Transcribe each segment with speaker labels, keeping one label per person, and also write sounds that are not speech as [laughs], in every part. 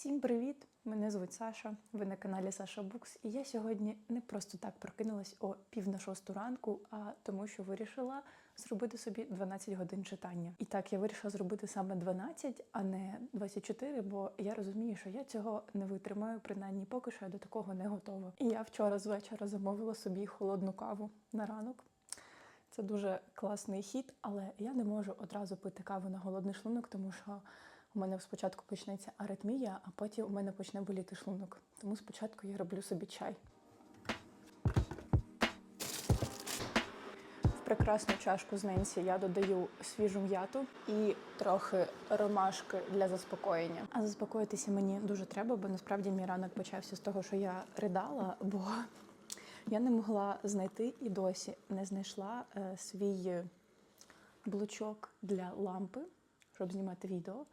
Speaker 1: Всім привіт! Мене звуть Саша. Ви на каналі Саша Букс. І я сьогодні не просто так прокинулась о пів на шосту ранку, а тому, що вирішила зробити собі 12 годин читання. І так я вирішила зробити саме 12, а не 24, бо я розумію, що я цього не витримаю, принаймні поки що я до такого не готова. І я вчора з вечора замовила собі холодну каву на ранок. Це дуже класний хід, але я не можу одразу пити каву на голодний шлунок, тому що у мене спочатку почнеться аритмія, а потім у мене почне боліти шлунок. Тому спочатку я роблю собі чай. В прекрасну чашку з Ненсі я додаю свіжу м'яту і трохи ромашки для заспокоєння. А заспокоїтися мені дуже треба, бо насправді мій ранок почався з того, що я ридала, бо я не могла знайти і досі не знайшла е, свій блочок для лампи, щоб знімати відео.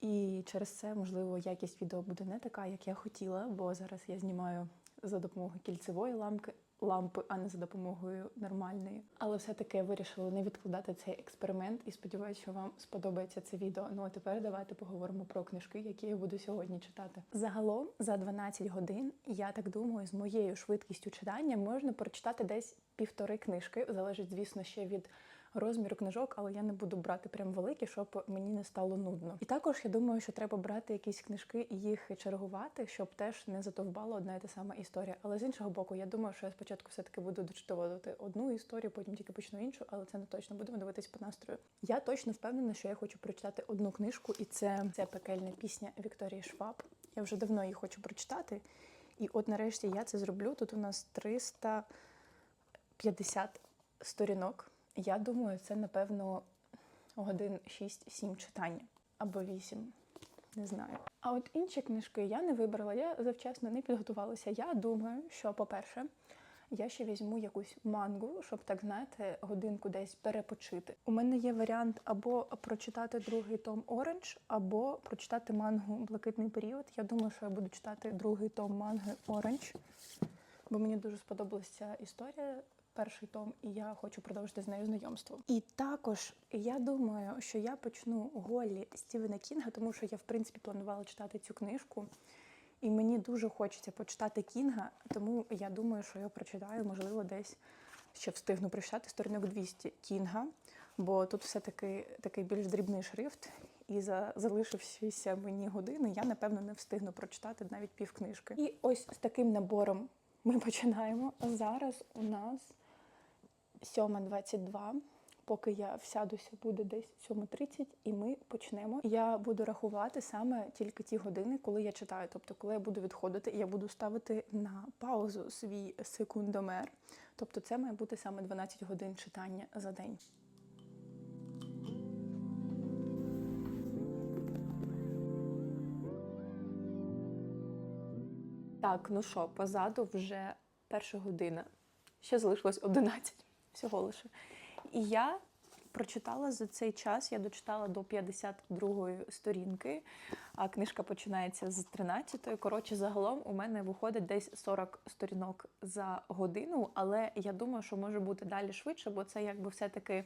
Speaker 1: І через це, можливо, якість відео буде не така, як я хотіла, бо зараз я знімаю за допомогою кільцевої лампи, лампи, а не за допомогою нормальної. Але все-таки вирішила не відкладати цей експеримент і сподіваюся, що вам сподобається це відео. Ну а тепер давайте поговоримо про книжки, які я буду сьогодні читати. Загалом за 12 годин, я так думаю, з моєю швидкістю читання можна прочитати десь півтори книжки. Залежить, звісно, ще від розміру книжок, але я не буду брати прям великі, щоб мені не стало нудно. І також я думаю, що треба брати якісь книжки і їх чергувати, щоб теж не затовбала одна і та сама історія. Але з іншого боку, я думаю, що я спочатку все-таки буду дочитувати одну історію, потім тільки почну іншу, але це не точно будемо дивитись по настрою. Я точно впевнена, що я хочу прочитати одну книжку, і це, це пекельна пісня Вікторії Шваб. Я вже давно її хочу прочитати. І от нарешті я це зроблю. Тут у нас 350 сторінок. Я думаю, це напевно годин 6-7 читання або 8. Не знаю. А от інші книжки я не вибрала, я завчасно не підготувалася. Я думаю, що, по-перше, я ще візьму якусь мангу, щоб так знаєте, годинку десь перепочити. У мене є варіант або прочитати другий том Оранж, або прочитати мангу Блакитний період. Я думаю, що я буду читати другий том манги Оранж, бо мені дуже сподобалася історія перший том, і я хочу продовжити з нею знайомство. І також я думаю, що я почну Голлі Стівена Кінга, тому що я в принципі планувала читати цю книжку. І мені дуже хочеться почитати Кінга, тому я думаю, що я прочитаю, можливо, десь ще встигну прочитати сторінок 200 Кінга, бо тут все-таки такий більш дрібний шрифт, і за залишившися мені години я, напевно, не встигну прочитати навіть пів книжки. І ось з таким набором ми починаємо. Зараз у нас 7.22. Поки я всядуся, буде десь 7.30, і ми почнемо. Я буду рахувати саме тільки ті години, коли я читаю. Тобто, коли я буду відходити, я буду ставити на паузу свій секундомер. Тобто, це має бути саме 12 годин читання за день. Так, ну що, позаду вже перша година. Ще залишилось 11 всього лише. І я прочитала за цей час, я дочитала до 52-ї сторінки, а книжка починається з 13-ї. Коротше, загалом у мене виходить десь 40 сторінок за годину, але я думаю, що може бути далі швидше, бо це якби все-таки.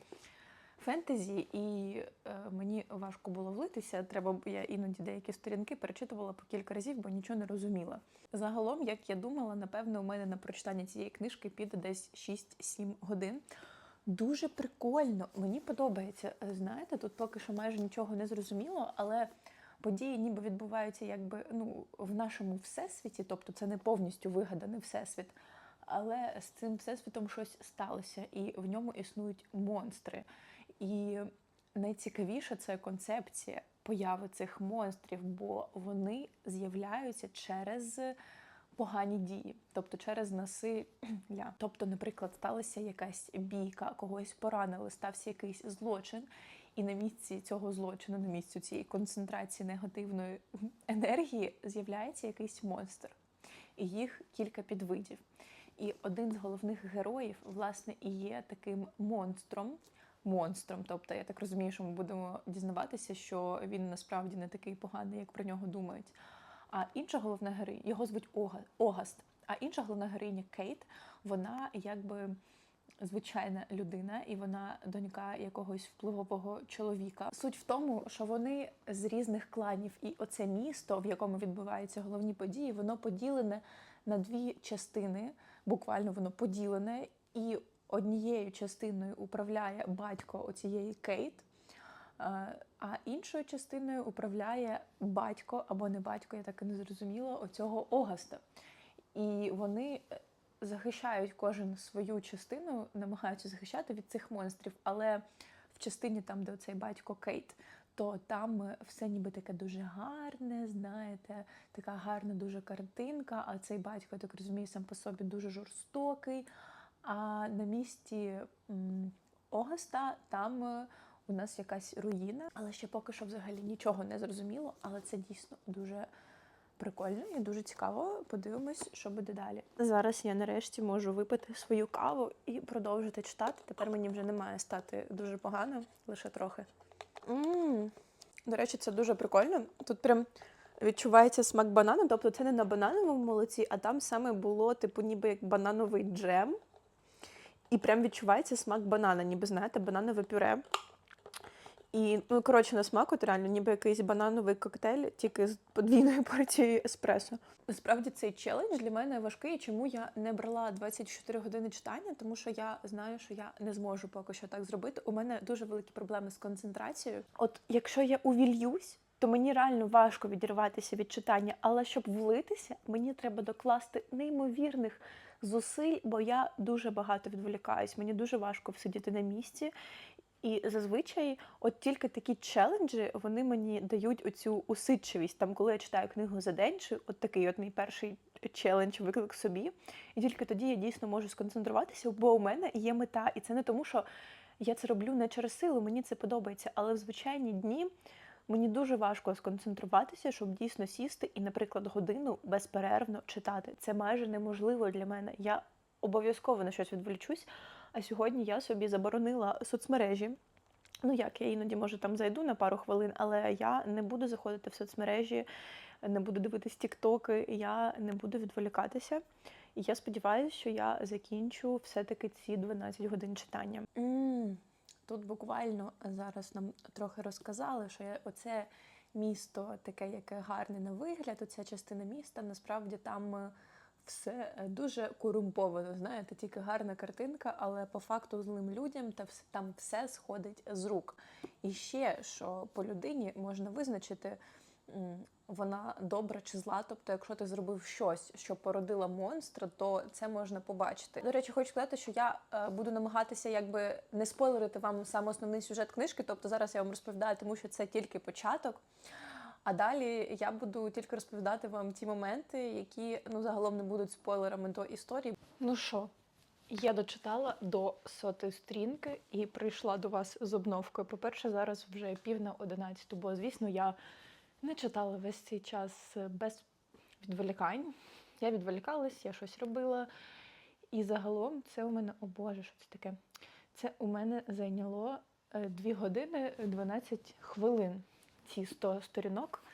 Speaker 1: Фентезі, і е, мені важко було влитися. Треба я іноді деякі сторінки перечитувала по кілька разів, бо нічого не розуміла. Загалом, як я думала, напевно, у мене на прочитання цієї книжки піде десь 6-7 годин. Дуже прикольно, мені подобається. Знаєте, тут поки що майже нічого не зрозуміло, але події ніби відбуваються якби ну, в нашому всесвіті, тобто це не повністю вигаданий всесвіт. Але з цим всесвітом щось сталося, і в ньому існують монстри. І найцікавіше це концепція появи цих монстрів, бо вони з'являються через погані дії, тобто через насилля. [clears throat] Тобто, наприклад, сталася якась бійка, когось поранили, стався якийсь злочин, і на місці цього злочину, на місці цієї концентрації негативної [clears throat] енергії, з'являється якийсь монстр. І їх кілька підвидів. І один з головних героїв, власне, і є таким монстром. Монстром, тобто я так розумію, що ми будемо дізнаватися, що він насправді не такий поганий, як про нього думають. А інша головна героїня, його звуть Ога, Огаст. А інша головна героїня Кейт, вона якби звичайна людина, і вона донька якогось впливового чоловіка. Суть в тому, що вони з різних кланів, і оце місто, в якому відбуваються головні події, воно поділене на дві частини. Буквально воно поділене, і однією частиною управляє батько оцієї Кейт. е, А іншою частиною управляє батько або не батько, я так і не зрозуміла, оцього Огаста. І вони е, захищають кожен свою частину, намагаються захищати від цих монстрів. Але в частині, там, де цей батько Кейт, то там е, все ніби таке дуже гарне, знаєте, така гарна дуже картинка. А цей батько, я так розумію, сам по собі дуже жорстокий. А на місці м, Огаста там е, у нас якась руїна, але ще поки що взагалі нічого не зрозуміло, але це дійсно дуже прикольно і дуже цікаво. Подивимось, що буде далі. Зараз я нарешті можу випити свою каву і продовжити читати. Тепер мені вже не має стати дуже погано, лише трохи. м До речі, це дуже прикольно. Тут прям відчувається смак банану, тобто це не на банановому молоці, а там саме було, типу, ніби як банановий джем. І прям відчувається смак банана, ніби знаєте, бананове пюре. І, ну, коротше, на смак, от реально, ніби якийсь банановий коктейль, тільки з подвійною [laughs] порцією еспресо. Насправді цей челендж для мене важкий, чому я не брала 24 години читання, тому що я знаю, що я не зможу поки що так зробити. У мене дуже великі проблеми з концентрацією. От якщо я увільюсь, то мені реально важко відірватися від читання, але щоб влитися, мені треба докласти неймовірних зусиль, бо я дуже багато відволікаюсь. Мені дуже важко всидіти на місці. І зазвичай, от тільки такі челенджі вони мені дають оцю усидчивість. Там, коли я читаю книгу за день, чи от такий от мій перший челендж виклик собі. І тільки тоді я дійсно можу сконцентруватися, бо у мене є мета. І це не тому, що я це роблю не через силу, мені це подобається. Але в звичайні дні мені дуже важко сконцентруватися, щоб дійсно сісти і, наприклад, годину безперервно читати. Це майже неможливо для мене. Я обов'язково на щось відволічусь. А сьогодні я собі заборонила соцмережі. Ну як, я іноді може там зайду на пару хвилин, але я не буду заходити в соцмережі, не буду дивитись тіктоки, я не буду відволікатися. І я сподіваюся, що я закінчу все-таки ці 12 годин читання. Тут буквально зараз нам трохи розказали, що оце місто таке, яке гарне на вигляд, оця частина міста, насправді там е, все е, дуже корумповано. Знаєте, тільки гарна картинка, але по факту злим людям та там все сходить з рук. І ще що по людині можна визначити. Вона добра чи зла, тобто, якщо ти зробив щось, що породило монстра, то це можна побачити. До речі, хочу сказати, що я е, буду намагатися якби не спойлерити вам саме основний сюжет книжки. Тобто зараз я вам розповідаю, тому що це тільки початок. А далі я буду тільки розповідати вам ті моменти, які ну загалом не будуть спойлерами до історії. Ну що, я дочитала до сотої стрінки і прийшла до вас з обновкою. По-перше, зараз вже пів на одинадцяту, бо звісно, я не читала весь цей час е, без відволікань. Я відволікалась, я щось робила. І загалом це у мене, о Боже, що це таке? Це у мене зайняло 2 години 12 хвилин ці 100 сторінок.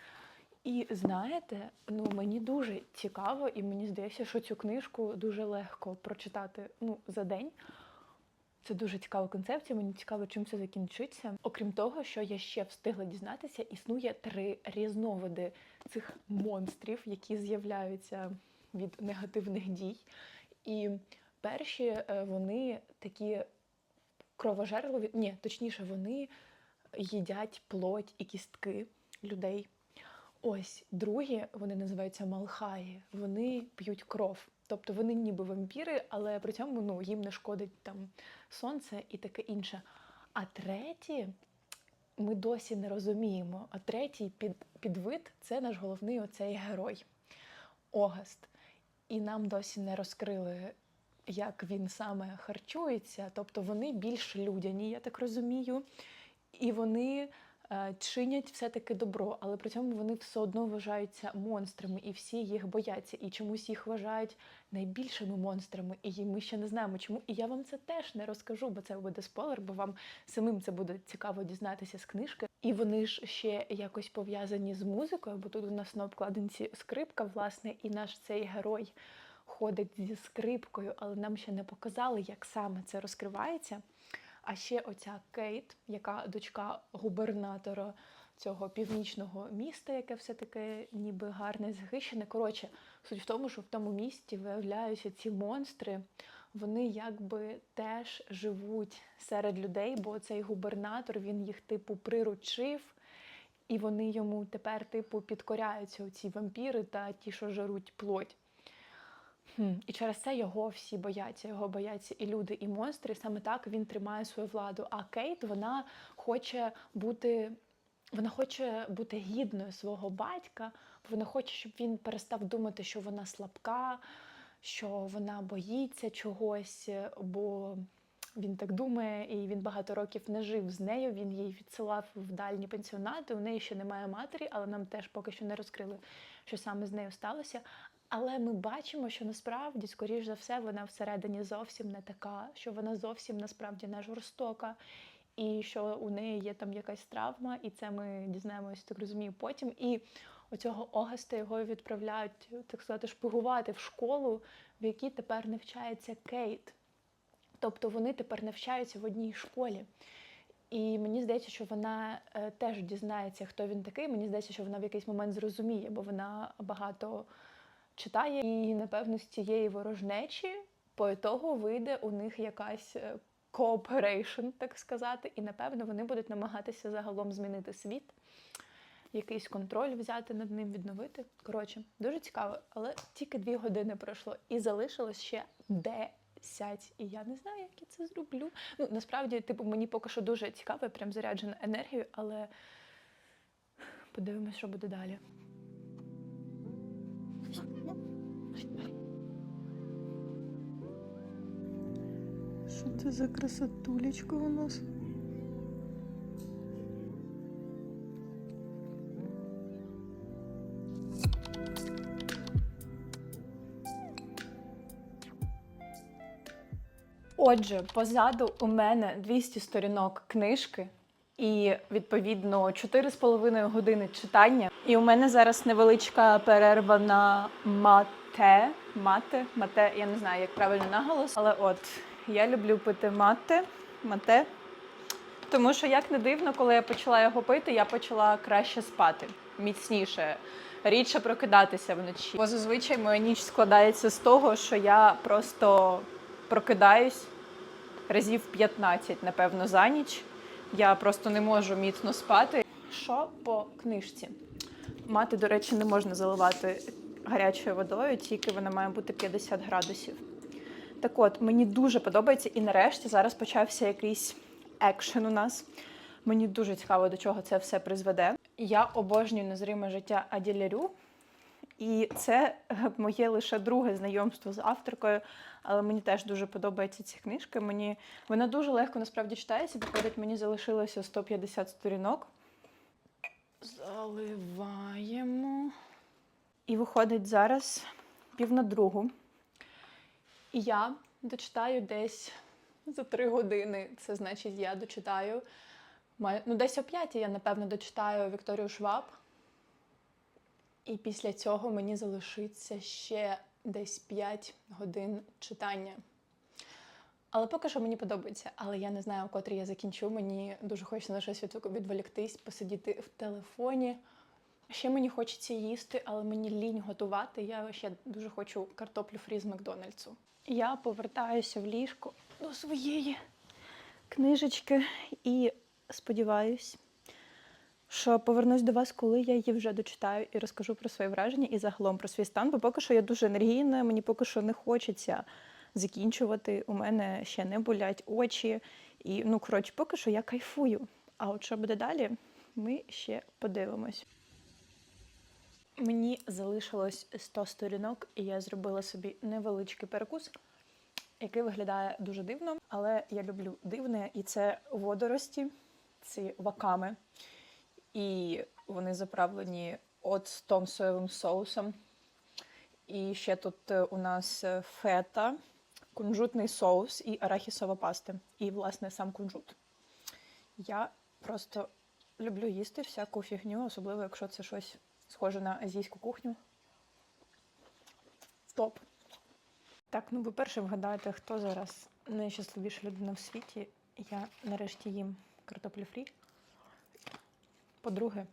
Speaker 1: І знаєте, ну мені дуже цікаво, і мені здається, що цю книжку дуже легко прочитати ну, за день. Це дуже цікава концепція. Мені цікаво, чим це закінчиться. Окрім того, що я ще встигла дізнатися, існує три різновиди цих монстрів, які з'являються від негативних дій. І перші е, вони такі кровожерливі, ні, точніше, вони їдять плоть і кістки людей. Ось другі, вони називаються малхаї, вони п'ють кров. Тобто вони ніби вампіри, але при цьому ну, їм не шкодить там сонце і таке інше. А треті ми досі не розуміємо. А третій під, підвид це наш головний оцей герой Огаст. І нам досі не розкрили, як він саме харчується. Тобто вони більш людяні, я так розумію. І вони чинять все-таки добро, але при цьому вони все одно вважаються монстрами, і всі їх бояться, і чомусь їх вважають найбільшими монстрами. І ми ще не знаємо чому. І я вам це теж не розкажу, бо це буде спойлер, бо вам самим це буде цікаво дізнатися з книжки. І вони ж ще якось пов'язані з музикою, бо тут у нас на обкладинці скрипка, власне, і наш цей герой ходить зі скрипкою, але нам ще не показали, як саме це розкривається. А ще оця Кейт, яка дочка губернатора цього північного міста, яке все таки ніби гарне, захищене. Коротше, суть в тому, що в тому місті виявляються ці монстри. Вони якби теж живуть серед людей, бо цей губернатор він їх типу приручив, і вони йому тепер, типу, підкоряються оці вампіри та ті, що жаруть плоть. І через це його всі бояться. Його бояться і люди, і монстри. Саме так він тримає свою владу. А Кейт вона хоче бути. Вона хоче бути гідною свого батька, вона хоче, щоб він перестав думати, що вона слабка, що вона боїться чогось, бо він так думає, і він багато років не жив з нею. Він її відсилав в дальні пенсіонати. У неї ще немає матері, але нам теж поки що не розкрили, що саме з нею сталося. Але ми бачимо, що насправді, скоріш за все, вона всередині зовсім не така, що вона зовсім насправді не жорстока, і що у неї є там якась травма, і це ми дізнаємося, так розумію, потім. І оцього Огаста його відправляють, так сказати, шпигувати в школу, в якій тепер навчається Кейт. Тобто вони тепер навчаються в одній школі. І мені здається, що вона е, теж дізнається, хто він такий. Мені здається, що вона в якийсь момент зрозуміє, бо вона багато читає. І, напевно, з цієї ворожнечі по ітогу вийде у них якась cooperation, так сказати, і напевно вони будуть намагатися загалом змінити світ, якийсь контроль взяти над ним, відновити. Коротше, дуже цікаво, але тільки дві години пройшло, і залишилось ще 10. І я не знаю, як я це зроблю. Ну, насправді, типу, мені поки що дуже цікаво, прям заряджена енергією, але подивимось, що буде далі. Що це за красотулечка у нас? Отже, позаду у мене 200 сторінок книжки і відповідно 4,5 години читання. І у мене зараз невеличка перерва на мате. Мате, мате, я не знаю, як правильно наголос, але от я люблю пити мате, мате. Тому що, як не дивно, коли я почала його пити, я почала краще спати, міцніше, рідше прокидатися вночі. Бо зазвичай моя ніч складається з того, що я просто прокидаюсь разів 15, напевно, за ніч. Я просто не можу міцно спати. Що по книжці? Мати, до речі, не можна заливати гарячою водою, тільки вона має бути 50 градусів. Так от, мені дуже подобається, і нарешті зараз почався якийсь екшен у нас. Мені дуже цікаво, до чого це все призведе. Я обожнюю незриме життя Аділярю. І це [laughs] моє лише друге знайомство з авторкою, але мені теж дуже подобаються ці книжки. Мені вона дуже легко насправді читається. Виходить, мені залишилося 150 сторінок. Заливаємо. І виходить зараз пів на другу. І я дочитаю десь за три години. Це значить, я дочитаю. Ну, десь о п'ятій я, напевно, дочитаю Вікторію Шваб. І після цього мені залишиться ще десь 5 годин читання. Але поки що мені подобається. Але я не знаю, котрі я закінчу. Мені дуже хочеться на щось від- відволіктись, посидіти в телефоні. Ще мені хочеться їсти, але мені лінь готувати. Я ще дуже хочу картоплю фрі з Макдональдсу. Я повертаюся в ліжко до своєї книжечки і сподіваюсь, що повернусь до вас, коли я її вже дочитаю і розкажу про свої враження і загалом про свій стан, бо поки що я дуже енергійна, мені поки що не хочеться закінчувати. У мене ще не болять очі. І, ну, коротше, поки що я кайфую. А от що буде далі, ми ще подивимось. Мені залишилось 100 сторінок, і я зробила собі невеличкий перекус, який виглядає дуже дивно, але я люблю дивне, і це водорості, ці ваками. І вони заправлені от том соєвим соусом. І ще тут е, у нас е, фета, кунжутний соус і арахісова паста. І, власне, сам кунжут. Я просто люблю їсти всяку фігню, особливо якщо це щось схоже на азійську кухню. Топ. Так, ну ви перше вгадаєте, хто зараз найщасливіша людина в світі. Я нарешті їм картоплю фрі. По-друге,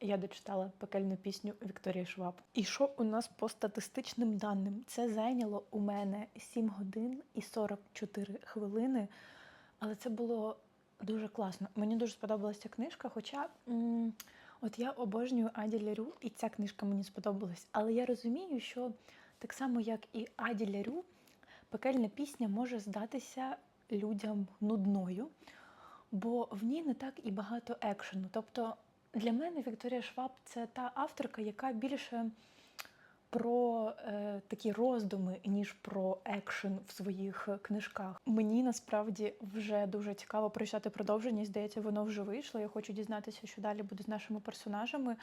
Speaker 1: я дочитала пекельну пісню Вікторії Шваб. І що у нас по статистичним даним? Це зайняло у мене 7 годин і 44 хвилини. Але це було дуже класно. Мені дуже сподобалася книжка, хоча м, от я обожнюю Аді Лярю, і ця книжка мені сподобалась. Але я розумію, що так само, як і Аді Лярю, пекельна пісня може здатися людям нудною, бо в ній не так і багато екшену. Тобто для мене Вікторія Шваб це та авторка, яка більше про е, такі роздуми, ніж про екшен в своїх книжках. Мені насправді вже дуже цікаво прочитати продовження. Здається, воно вже вийшло. Я хочу дізнатися, що далі буде з нашими персонажами,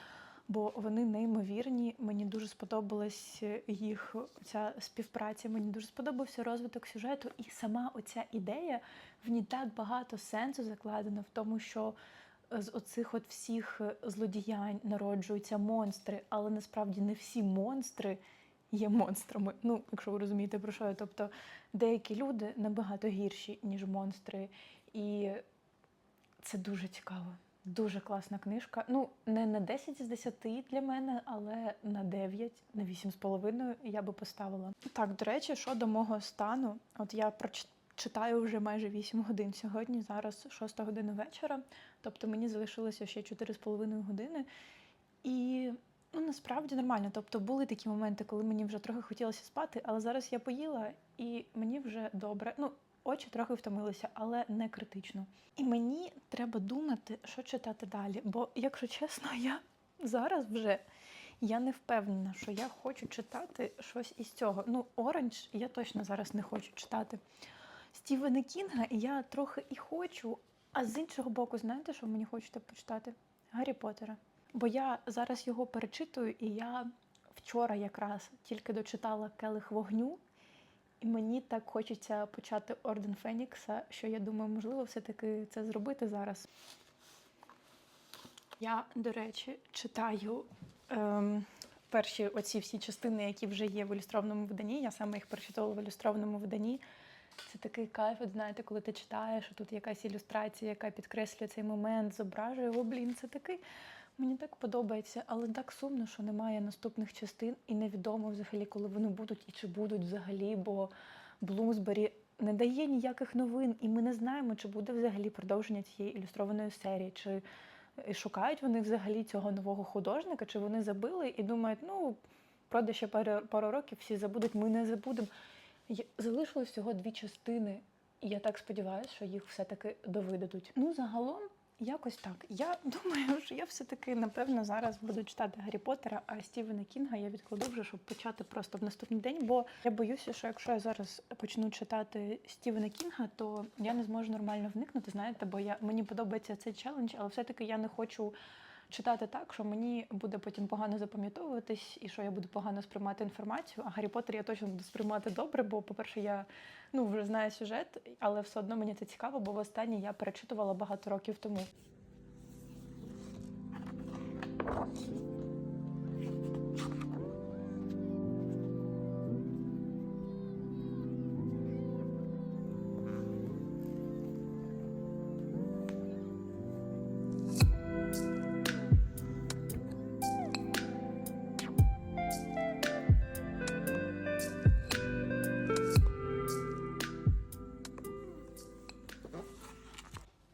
Speaker 1: бо вони неймовірні. Мені дуже сподобалась їх ця співпраця. Мені дуже сподобався розвиток сюжету, і сама оця ідея в ній так багато сенсу закладено в тому, що з оцих от всіх е, злодіянь народжуються монстри, але насправді не всі монстри є монстрами. Ну, якщо ви розумієте, про що я. Тобто деякі люди набагато гірші, ніж монстри. І це дуже цікаво. Дуже класна книжка. Ну, не на 10 з 10 для мене, але на 9, на 8,5 я би поставила. Так, до речі, щодо мого стану, от я прочитала. Читаю вже майже 8 годин сьогодні, зараз 6 година вечора, тобто мені залишилося ще 4,5 години. І ну, насправді нормально. Тобто були такі моменти, коли мені вже трохи хотілося спати, але зараз я поїла і мені вже добре. Ну, очі трохи втомилися, але не критично. І мені треба думати, що читати далі. Бо, якщо чесно, я зараз вже я не впевнена, що я хочу читати щось із цього. Ну, Оранж я точно зараз не хочу читати. Стівена Кінга я трохи і хочу, а з іншого боку, знаєте, що мені хочеться почитати? Гаррі Поттера. Бо я зараз його перечитую, і я вчора якраз тільки дочитала келих вогню, і мені так хочеться почати Орден Фенікса, що я думаю, можливо, все-таки це зробити зараз. Я, до речі, читаю ем, перші оці всі частини, які вже є в ілюстрованому виданні. Я саме їх прочитала в ілюстрованому виданні. Це такий кайф, от знаєте, коли ти читаєш, тут якась ілюстрація, яка підкреслює цей момент, зображує його. Блін, це такий. Мені так подобається, але так сумно, що немає наступних частин, і невідомо взагалі, коли вони будуть і чи будуть взагалі, бо Блумсбері не дає ніяких новин, і ми не знаємо, чи буде взагалі продовження цієї ілюстрованої серії, чи е, шукають вони взагалі цього нового художника, чи вони забили і думають, ну пройде ще пару років, всі забудуть, ми не забудемо. Залишилось всього дві частини, і я так сподіваюся, що їх все-таки довидадуть. Ну, загалом, якось так. Я [laughs] думаю, що я все-таки, напевно, зараз буду читати Гаррі Поттера, а Стівена Кінга я відкладу вже, щоб почати просто в наступний день, бо я боюся, що якщо я зараз почну читати Стівена Кінга, то я не зможу нормально вникнути, знаєте, бо я, мені подобається цей челендж, але все-таки я не хочу читати так, що мені буде потім погано запам'ятовуватись, і що я буду погано сприймати інформацію. А Гаррі Поттер я точно буду сприймати добре, бо, по-перше, я ну, вже знаю сюжет, але все одно мені це цікаво, бо востаннє я перечитувала багато років тому.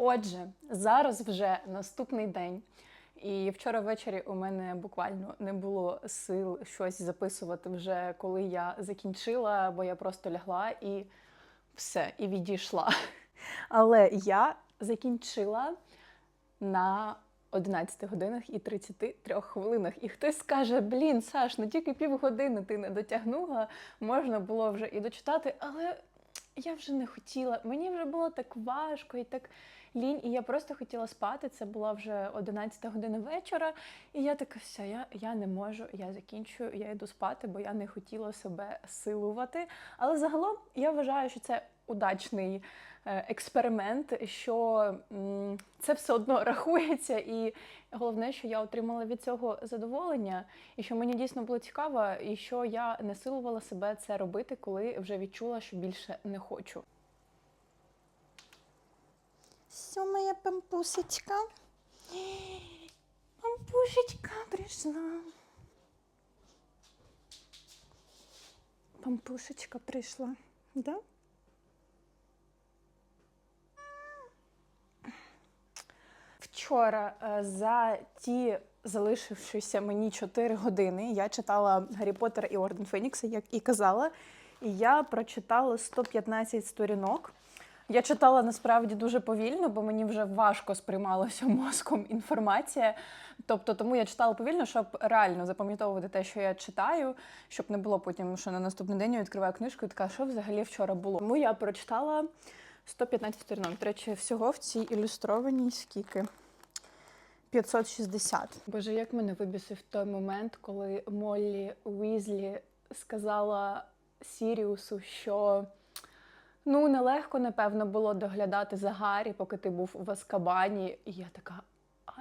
Speaker 1: Отже, зараз вже наступний день. І вчора ввечері у мене буквально не було сил щось записувати вже коли я закінчила, бо я просто лягла і все, і відійшла. [laughs] Але я закінчила на 11 годинах і 33 хвилинах. І хтось скаже: Блін, Саш, ну тільки півгодини ти не дотягнула, можна було вже і дочитати, але я вже не хотіла. Мені вже було так важко і так лінь, і я просто хотіла спати. Це була вже 11 година вечора. І я така, все, я, я не можу, я закінчую, я йду спати, бо я не хотіла себе силувати. Але загалом я вважаю, що це удачний е, експеримент, що це все одно рахується, і головне, що я отримала від цього задоволення, і що мені дійсно було цікаво, і що я не силувала себе це робити, коли вже відчула, що більше не хочу.
Speaker 2: Все, моя пампусечка. Пампушечка прийшла. Пампушечка прийшла, да?
Speaker 1: Вчора е, за ті залишившися мені 4 години я читала Гаррі Поттер і Орден Фенікса, як і казала. І я прочитала 115 сторінок. Я читала насправді дуже повільно, бо мені вже важко сприймалося мозком інформація. Тобто, тому я читала повільно, щоб реально запам'ятовувати те, що я читаю, щоб не було потім, що на наступний день я відкриваю книжку і така, що взагалі вчора було. Тому я прочитала 115 сторінок. До речі, всього в цій ілюстрованій скільки? 560. Боже, як мене вибісив той момент, коли Моллі Уізлі сказала Сіріусу, що ну нелегко, напевно, було доглядати за Гаррі, поки ти був в Аскабані. І я така,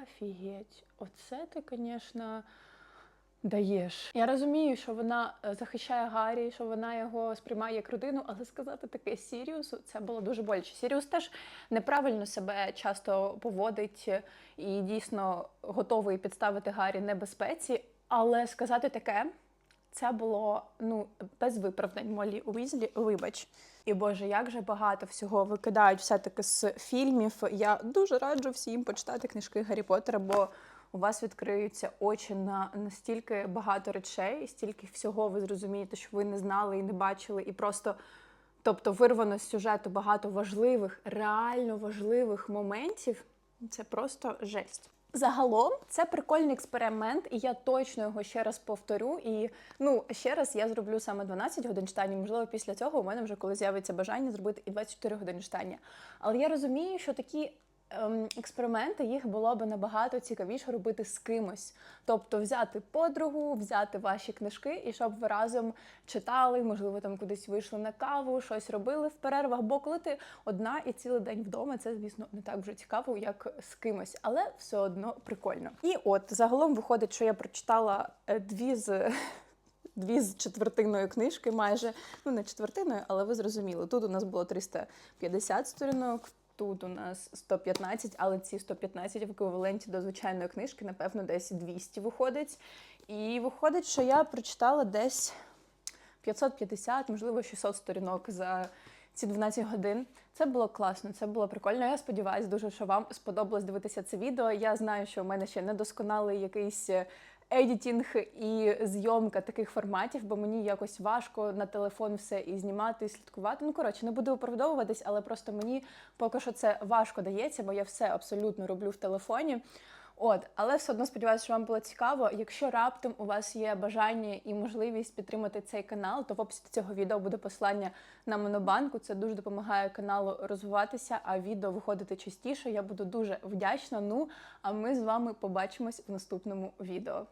Speaker 1: офігеть, оце ти, звісно, даєш. Я розумію, що вона е, захищає Гаррі, що вона його сприймає як родину, але сказати таке Сіріусу це було дуже боляче. Сіріус теж неправильно себе часто поводить і дійсно готовий підставити Гаррі небезпеці, але сказати таке. Це було ну без виправдань Молі Уізлі, вибач. І Боже, як же багато всього викидають все-таки з фільмів. Я дуже раджу всім почитати книжки Гаррі Поттера, бо у вас відкриються очі на настільки багато речей, і стільки всього ви зрозумієте, що ви не знали і не бачили, і просто. Тобто вирвано з сюжету багато важливих, реально важливих моментів. Це просто жесть. Загалом це прикольний експеримент, і я точно його ще раз повторю. І ну ще раз я зроблю саме 12 годин читання. Можливо, після цього у мене вже коли з'явиться бажання зробити і 24 години читання. Але я розумію, що такі експерименти їх було би набагато цікавіше робити з кимось. Тобто взяти подругу, взяти ваші книжки, і щоб ви разом читали, можливо, там кудись вийшли на каву, щось робили в перервах. Бо коли ти одна і цілий день вдома, це, звісно, не так вже цікаво, як з кимось, але все одно прикольно. І от загалом виходить, що я прочитала е, дві з. [laughs] Дві з четвертиною книжки, майже ну не четвертиною, але ви зрозуміли. Тут у нас було 350 сторінок, тут у нас 115, але ці 115 в еквіваленті до звичайної книжки, напевно, десь 200 виходить. І виходить, що я прочитала десь 550, можливо, 600 сторінок за ці 12 годин. Це було класно, це було прикольно. Я сподіваюся дуже, що вам сподобалось дивитися це відео. Я знаю, що в мене ще недосконалий якийсь едітінг і зйомка таких форматів, бо мені якось важко на телефон все і знімати, і слідкувати. Ну коротше, не буду оправдовуватись, але просто мені поки що це важко дається, бо я все абсолютно роблю в телефоні. От, але все одно сподіваюся, що вам було цікаво. Якщо раптом у вас є бажання і можливість підтримати цей канал, то в описі цього відео буде посилання на монобанку. Це дуже допомагає каналу розвиватися, а відео виходити частіше. Я буду дуже вдячна. Ну а ми з вами побачимось в наступному відео.